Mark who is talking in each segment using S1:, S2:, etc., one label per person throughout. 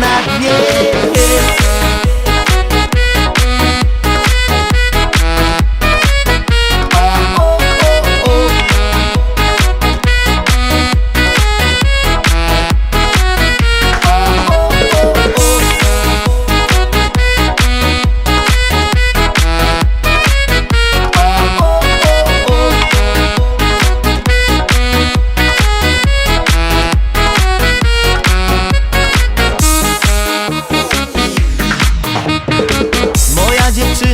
S1: schowam na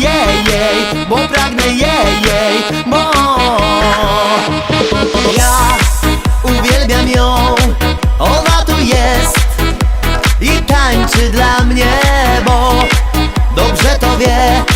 S1: jej, jej, bo pragnę jej, jej, bo Ja uwielbiam ją, ona tu jest i tańczy dla mnie, bo dobrze to wie.